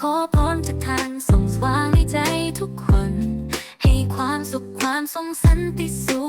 ขอพรจากท่านส่งสว่างในใจทุกคน ให้ความสุขความทรงสันติสุข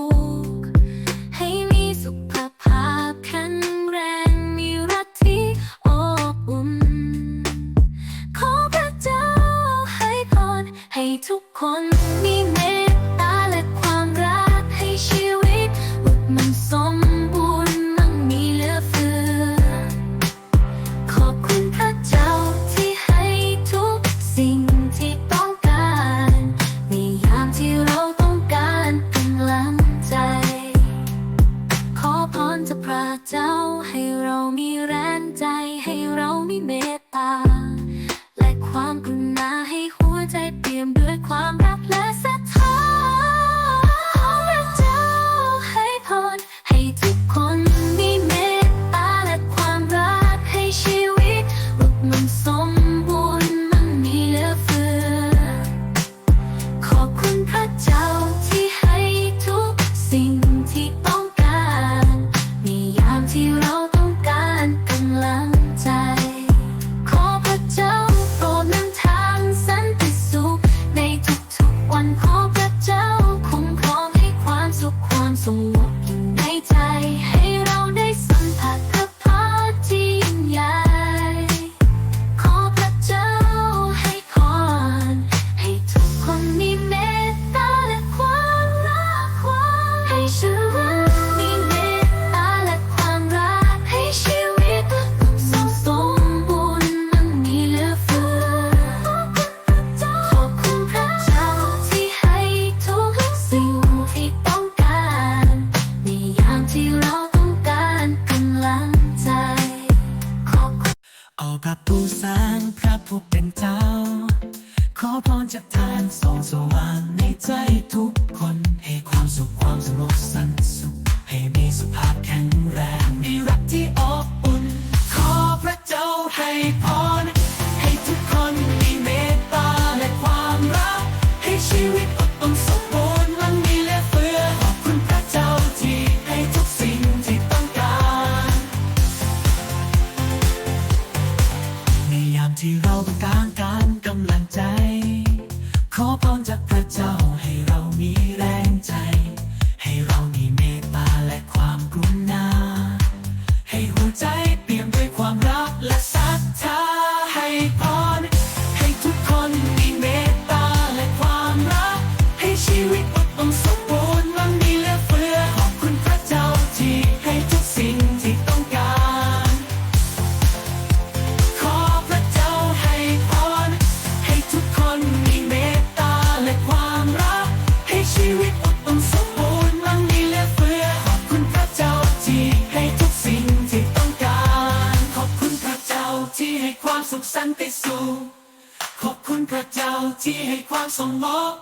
ที่ให้ความสงบ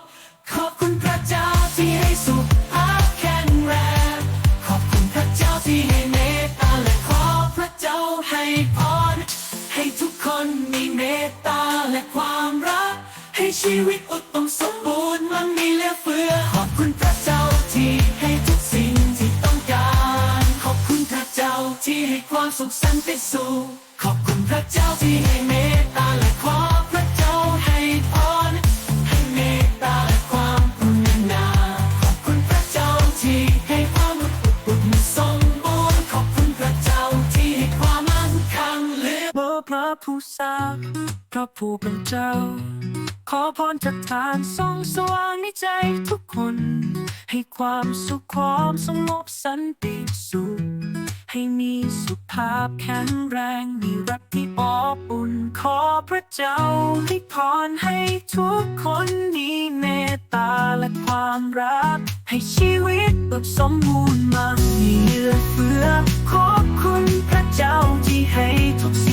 ขอบคุณพระเจ้าที่ให้สุขภาพแข็งแรงขอบคุณพระเจ้าที่ให้เมตตาและขอพระเจ้าให้พรให้ทุกคนมีเมตตาและความรัก ให้ชีวิตอุดมสมบูรณ์มั่งมีเหลือเฟือ ขอบคุณพระเจ้าที่ให้ทุกสิ่งที่ต้องการ ขอบคุณพระเจ้าที่ให้ความสุขสันติสุขขอบคุณพระเจ้าที่ให้เมต พระผู้ทราะผู้เป็นเจ้า ขอพรจากทานส่องสว่างในใจทุกคน ให้ความสุขความสงบสันติสุข ให้มีสุขภาพแข็งแรง มีรักที่อบอุ่น ขอพระเจ้าให้พรให้ทุกคนมีเมตตาและความรัก ให้ชีวิตแบบสมบูรณ์มั่งมีเหลือเฟือขอบคุณพระเจ้าที่ให้ทุกสิ่ง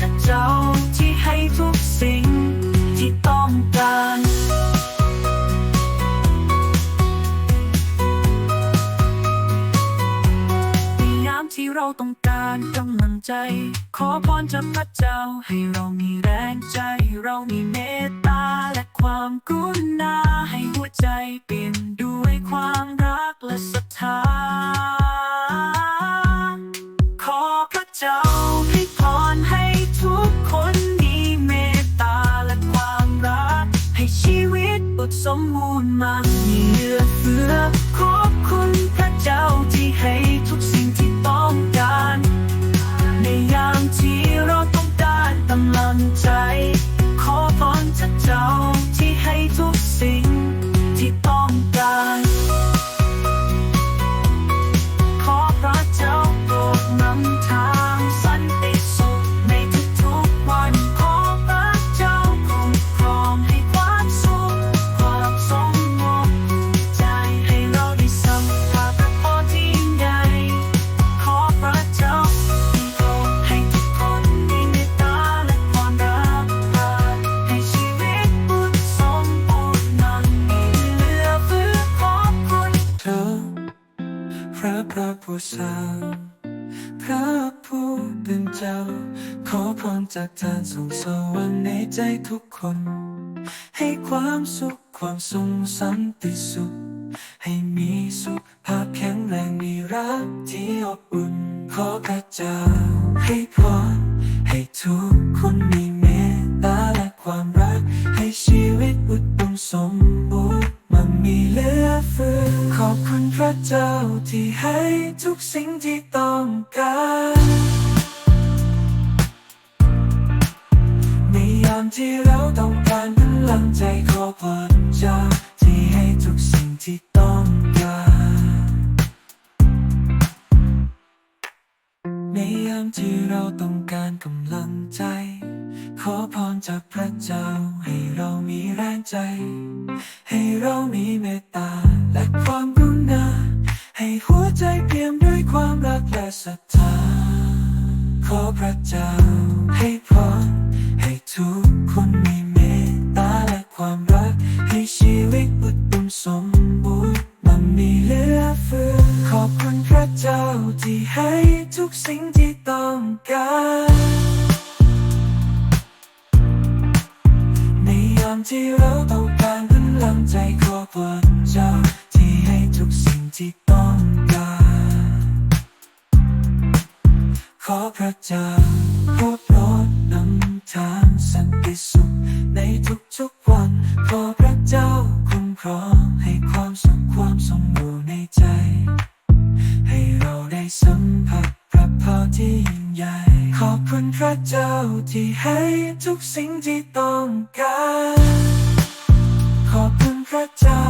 จากเจ้าที่ให้ทุกสิ่งที่ต้องการในยามที่เราต้องการกำลังใจ ขอพรจากพระเจ้าให้เรามีแรงใจ เรามีเมตตาและความกรุณาให้หัวใจเปลี่ยนด้วยความ พระผู้สร้างพระผู้เป็นเจ้า ขอพรจากท่านส่งสวรรค์ในใจทุกคน ให้ความสุขความทรงสันติสุข ให้มีสุขภาพแข็งแรงมีรักที่อบอุ่น ขอกระจาให้พรให้ทุก ที่เราต้องการพลังใจขอพรจ้าที่ให้ทุกสิ่งที่ต้องการ ในยามที่เราต้องการกำลังใจ ขอพรจากพระเจ้าให้เรามีแรงใจ ให้เรามีเมตตาและความกรุณา ให้หัวใจเปี่ยมด้วยความรักและศรัทธา ขอพระเจ้าให้พรให้ทุก สมบูรณ์มันมีเหลือเฟือขอบคุณพระเจ้าที่ให้ทุกสิ่งที่ต้องการในยามที่เราต้องการพลังใจขอบพระเจ้าที่ให้ทุกสิ่งที่ต้องการขอพระเจ้าโปรดโปรดนำทางสันติสุขในทุกๆวันขอพระเจ้าคุ้มครอง พระเจ้าที่ให้ทุกสิ่งที่ต้องการ ขอบคุณพระเจ้า